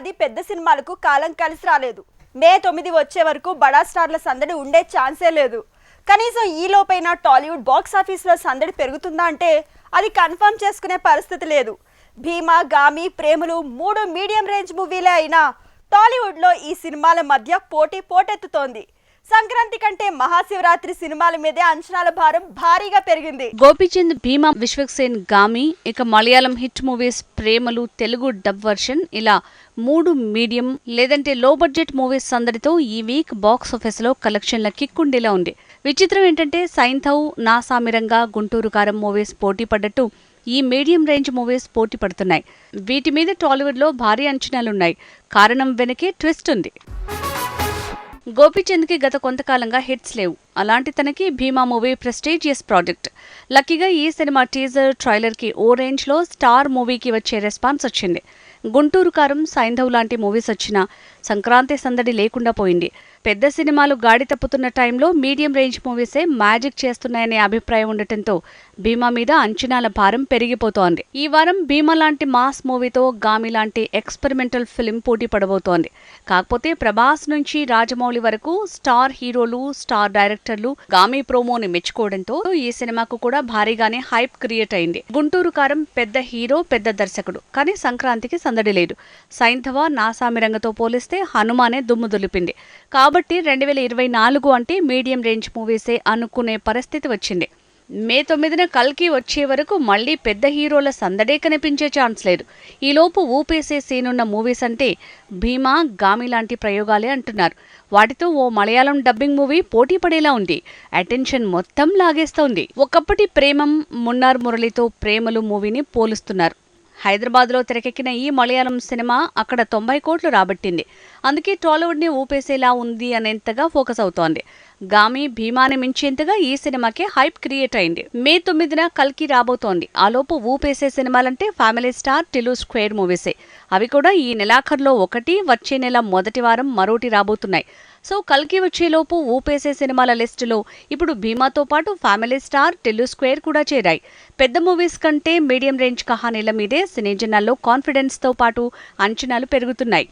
ఏడాది పెద్ద సినిమాలకు కాలం కలిసి రాలేదు. మే తొమ్మిది వచ్చే వరకు బడా స్టార్ల సందడి ఉండే ఛాన్సే లేదు. కనీసం ఈ లోపైన టాలీవుడ్ బాక్స్ ఆఫీస్లో సందడి పెరుగుతుందా అంటే అది కన్ఫర్మ్ చేసుకునే పరిస్థితి లేదు. భీమా గామి ప్రేములు మూడు మీడియం రేంజ్ మూవీలే అయినా టాలీవుడ్లో ఈ సినిమాల మధ్య పోటీ పోటెత్తుతోంది. సంక్రాంతి కంటే మహాశివరాత్రి సినిమాల మీదే అంచనాల భారం భారీగా పెరిగింది. గోపీచంద్ భీమా విశ్వక్సేన్ గామి ఇక మలయాళం హిట్ మూవీస్ ప్రేమలు తెలుగు డబ్ వర్షన్. ఇలా మూడు మీడియం లేదంటే లో బడ్జెట్ మూవీస్ సందడితో ఈ వీక్ బాక్స్ ఆఫీస్లో కలెక్షన్ల కిక్కుండేలా ఉంది. విచిత్రం ఏంటంటే సైంథవ్ నా సామిరంగా గుంటూరు కారం మూవీస్ పోటీ పడ్డట్టు ఈ మీడియం రేంజ్ మూవీస్ పోటీ పడుతున్నాయి. వీటి మీద టాలీవుడ్లో భారీ అంచనాలున్నాయి. కారణం వెనకే ట్విస్ట్ ఉంది. గోపీచంద్కి గత కొంతకాలంగా హిట్స్ లేవు. అలాంటి తనకి భీమా మూవీ ప్రెస్టీజియస్ ప్రాజెక్ట్. లక్కీగా ఈ సినిమా టీజర్ ట్రైలర్కి ఓ రేంజ్లో స్టార్ మూవీకి వచ్చే రెస్పాన్స్ వచ్చింది. గుంటూరు కారం సైంధవ్ లాంటి మూవీస్ వచ్చినా సంక్రాంతి సందడి లేకుండా పోయింది. పెద్ద సినిమాలు గాడి తప్పుతున్న టైంలో మీడియం రేంజ్ మూవీసే మ్యాజిక్ చేస్తున్నాయనే అభిప్రాయం ఉండటంతో భీమా మీద అంచనాల భారం పెరిగిపోతోంది. ఈ వారం భీమా లాంటి మాస్ మూవీతో గామి లాంటి ఎక్స్పెరిమెంటల్ ఫిలిం పోటీ పడబోతోంది. కాకపోతే ప్రభాస్ నుంచి రాజమౌళి వరకు స్టార్ హీరోలు స్టార్ డైరెక్టర్లు గామి ప్రోమోని మెచ్చుకోవడంతో ఈ సినిమాకు కూడా భారీగానే హైప్ క్రియేట్ అయింది. గుంటూరు కారం పెద్ద హీరో పెద్ద దర్శకుడు. కానీ సంక్రాంతికి సందడి లేదు. సైంధవ నాసామిరంగతో పోలిస్తే హనుమానే దుమ్ము దులిపింది. కాబట్టి రెండు వేల ఇరవై నాలుగు అంటే మీడియం రేంజ్ మూవీసే అనుకునే పరిస్థితి వచ్చింది. మే తొమ్మిదిన కల్కి వచ్చే వరకు మళ్ళీ పెద్ద హీరోల సందడే కనిపించే ఛాన్స్ లేదు. ఈలోపు ఊపేసే సీనున్న మూవీస్ అంటే భీమా గామి లాంటి ప్రయోగాలే అంటున్నారు. వాటితో ఓ మలయాళం డబ్బింగ్ మూవీ పోటీ పడేలా ఉంది. అటెన్షన్ మొత్తం లాగేస్తోంది. ఒకప్పటి ప్రేమం మున్నార్ మురళితో ప్రేమలు మూవీని పోలుస్తున్నారు. హైదరాబాద్లో తెరకెక్కిన ఈ మలయాళం సినిమా అక్కడ తొంభై కోట్లు రాబట్టింది. అందుకే టాలీవుడ్ని ఊపేసేలా ఉంది అనేంతగా ఫోకస్ అవుతోంది. గామి భీమాని మించేంతగా ఈ సినిమాకి హైప్ క్రియేట్ అయింది. మే తొమ్మిదిన కల్కి రాబోతోంది. ఆలోపు ఊపేసే సినిమాలంటే ఫ్యామిలీ స్టార్ టిలు స్క్వేర్ మూవీసే. అవి కూడా ఈ నెలాఖరులో ఒకటి వచ్చే నెల మొదటి వారం మరోటి రాబోతున్నాయి. సో కల్కి వచ్చేలోపు ఊపేసే సినిమాల లిస్టులో ఇప్పుడు భీమాతో పాటు ఫ్యామిలీ స్టార్ టెల్లు స్క్వేర్ కూడా చేరాయి. పెద్ద మూవీస్ కంటే మీడియం రేంజ్ కహానీల మీదే సినీ జనాల్లో కాన్ఫిడెన్స్తో పాటు అంచనాలు పెరుగుతున్నాయి.